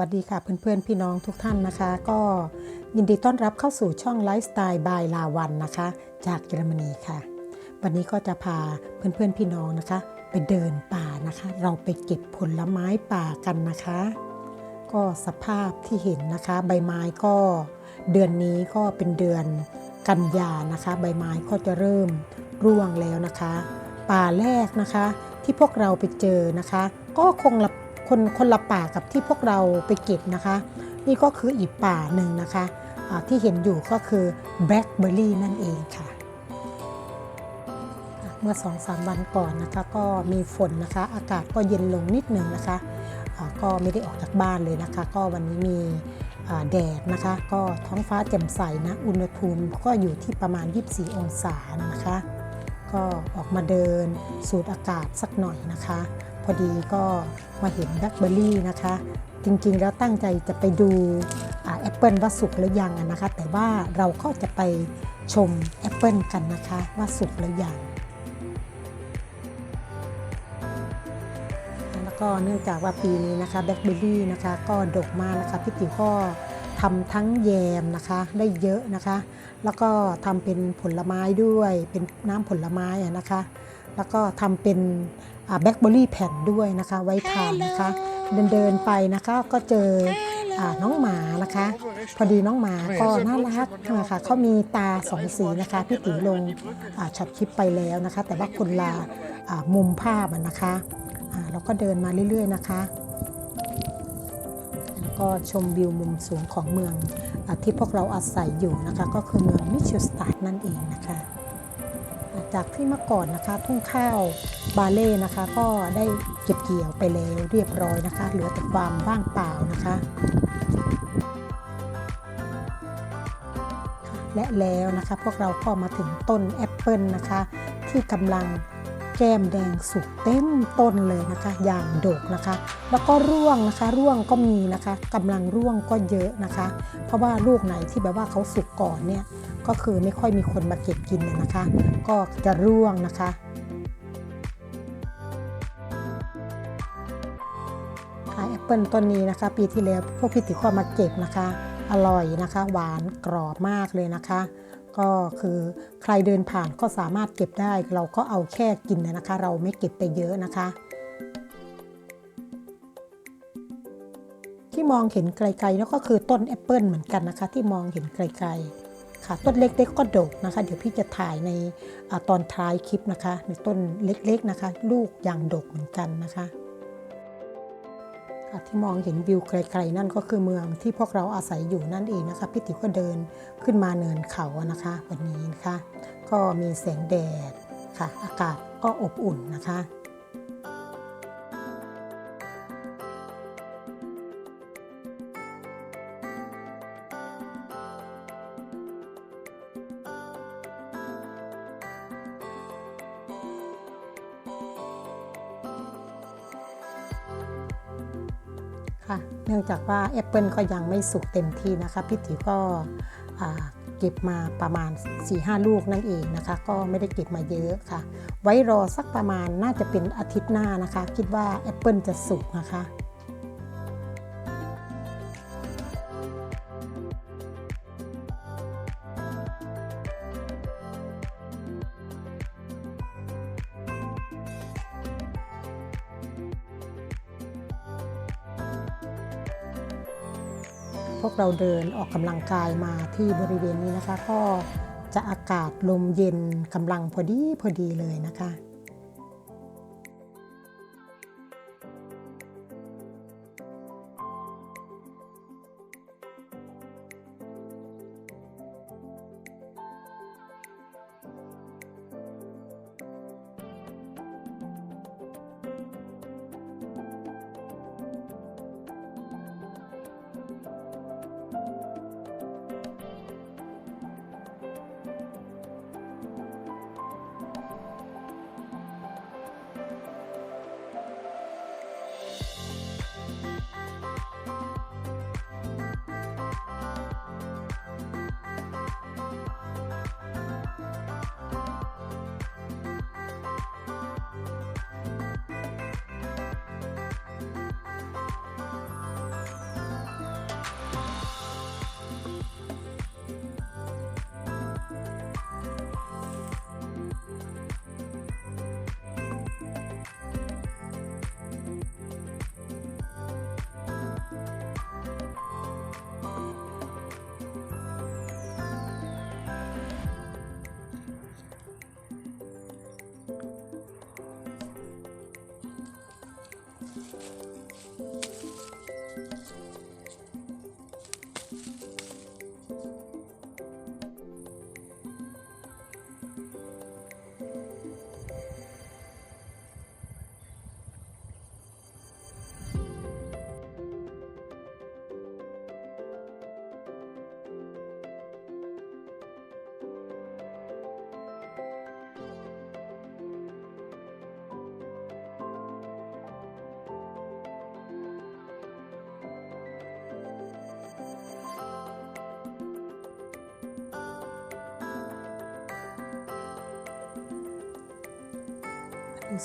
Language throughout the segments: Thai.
วัสดีค่ะเพื่อนๆ พี่น้องทุกท่านนะคะ ก็ยินดีต้อนรับเข้าสู่ช่องไลฟ์สไตล์บายลาวันนะคะ จากเยอรมนีค่ะ วันนี้ก็จะพาเพื่อนๆ พี่น้องนะคะ ไปเดินป่านะคะ เราไปเก็บผลไม้ป่ากันนะคะ ก็สภาพที่เห็นนะคะ ใบไม้ก็เดือนนี้ก็เป็นเดือนกันยานะคะ ใบไม้ก็จะเริ่มร่วงแล้วนะคะ ป่าแรกนะคะที่พวกเราไปเจอนะคะ ก็คงละ คนคนละป่ากับที่พวกเราไปเก็บนะคะ นี่ก็คืออีกป่าหนึ่งนะคะที่เห็นอยู่ก็คือแบล็คเบอร์รี่นั่นเองค่ะ เมื่อ2อสวันก่อนนะคะก็มีฝนนะคะ อากาศก็เย็นลงนิดหนึ่งนะคะอ่าก็ไม่ได้ออกจากบ้านเลยนะคะ ก็วันนี้มีแดดนะคะ ก็ท้องฟ้าแจ่มใสนะอุณหภูมิก็อยู่ที่ประมาณ 24 องศานะคะ ก็ออกมาเดินสูดอากาศสักหน่อยนะคะ พอดีก็มาเห็นแบล็คเบอร์รี่นะคะ จริงๆแล้วตั้งใจจะไปดูแอปเปิลว่าสุกหรือยังนะคะ แต่ว่าเราก็จะไปชมแอปเปิลกันนะคะว่าสุกหรือยังแล้วก็เนื่องจากว่าปีนี้นะคะแบล็คเบอร์รี่นะคะก็ดกมากนะคะพี่ติ๋วก็ทำทั้งแยมนะคะได้เยอะนะคะ แล้วก็ทำเป็นผลไม้ด้วยเป็นน้ำผลไม้นะคะ แล้วก็ทำเป็นแบล็คเบอร์รี่แผ่นด้วยนะคะ ไว้ทานนะคะ เดินเดินๆไปนะคะก็เจออ่าน้องหมานะคะ พอดีน้องหมาก็น่ารักนะคะเขามีตาสองสีนะคะพี่ติ๋วลงอ่าช็อตคลิปไปแล้วนะคะ แต่ว่าคนละอ่ามุมภาพอะนะคะอ่าเราก็เดินมาเรื่อยๆนะคะ แล้วก็ชมวิวมุมสูงของเมืองอาที่พวกเราอาศัยอยู่นะคะ ก็คือเมืองมิเชลสตาร์นั่นเองนะคะอ่า จากที่เมื่อก่อนนะคะทุ่งข้าวบาเล่นะคะ ก็ได้เก็บเกี่ยวไปแล้วเรียบร้อยนะคะ เหลือแต่ความว่างเปล่านะคะ และแล้วนะคะพวกเราก็มาถึงต้นแอปเปิลนะคะ ที่กำลังแก้มแดงสุกเต็มต้นเลยนะคะ อย่างโดกนะคะ แล้วก็ร่วงนะคะ ร่วงก็มีนะคะกำลังร่วงก็เยอะนะคะ เพราะว่าลูกไหนที่แบบว่าเขาสุกก่อนเนี่ย ก็คือไม่ค่อยมีคนมาเก็บกินนะคะ ก็จะร่วงนะคะขายแอปเปิลต้นนี้นะคะ ปีที่แล้วพวกพี่ติ๋วก็มาเก็บนะคะ อร่อยนะคะ หวานกรอบมากเลยนะคะ ก็คือใครเดินผ่านก็สามารถเก็บได้ เราก็เอาแค่กินนะคะ เราไม่เก็บไปเยอะนะคะที่มองเห็นไกลๆแล้วก็คือต้นแอปเปิลเหมือนกันนะคะ ที่มองเห็นไกลๆ ค่ะต้นเล็กๆก็ดกนะคะ เดี๋ยวพี่จะถ่ายในอตอนท้ายคลิปนะคะ ในต้นเล็กๆนะคะ ลูกอย่างดกเหมือนกันนะคะที่มองเห็นวิวไกลๆนั่นก็คือเมืองที่พวกเราอาศัยอยู่นั่นเองนะคะพี่ติ๋วก็เดินขึ้นมาเนินเขานะคะ วันนี้นะคะ ก็มีแสงแดดค่ะ อากาศก็อบอุ่นนะคะ ค่ะ เนื่องจากว่าแอปเปิลก็ยังไม่สุกเต็มที่นะคะพี่ติ๋วก็เก็บมาประมาณ 4-5 ลูกนั่นเองนะคะ ก็ไม่ได้เก็บมาเยอะค่ะ ไว้รอสักประมาณน่าจะเป็นอาทิตย์หน้านะคะ คิดว่าแอปเปิลจะสุกนะคะ พวกเราเดินออกกำลังกายมาที่บริเวณนี้นะคะ ก็จะอากาศลมเย็นกำลังพอดีพอดีเลยนะคะ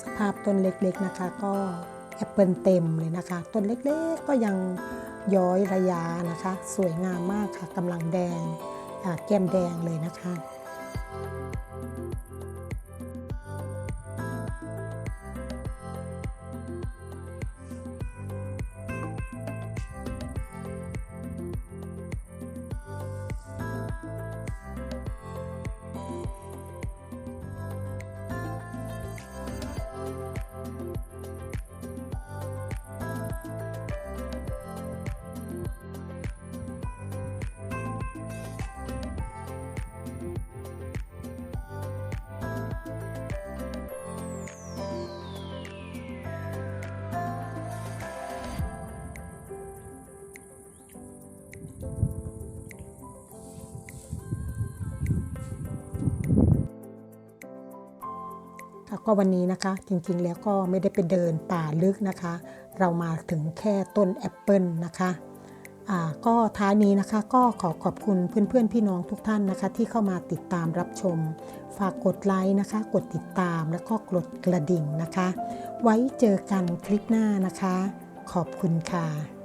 สภาพต้นเล็กๆนะคะ ก็แอปเปิลเต็มเลยนะคะ ต้นเล็กๆก็ยังย้อยระยานะคะ สวยงามมากค่ะกำลังแดงแก้มแดงเลยนะคะ ก็วันนี้นะคะจริงๆแล้วก็ไม่ได้ไปเดินป่าลึกนะคะ เรามาถึงแค่ต้นแอปเปิลนะคะอ่าก็ท้ายนี้นะคะก็ขอขอบคุณเพื่อนๆพี่น้องทุกท่านนะคะ ที่เข้ามาติดตามรับชม ฝากกดไลค์นะคะ กดติดตามแล้วก็กดกระดิ่งนะคะ ไว้เจอกันคลิปหน้านะคะ ขอบคุณค่ะ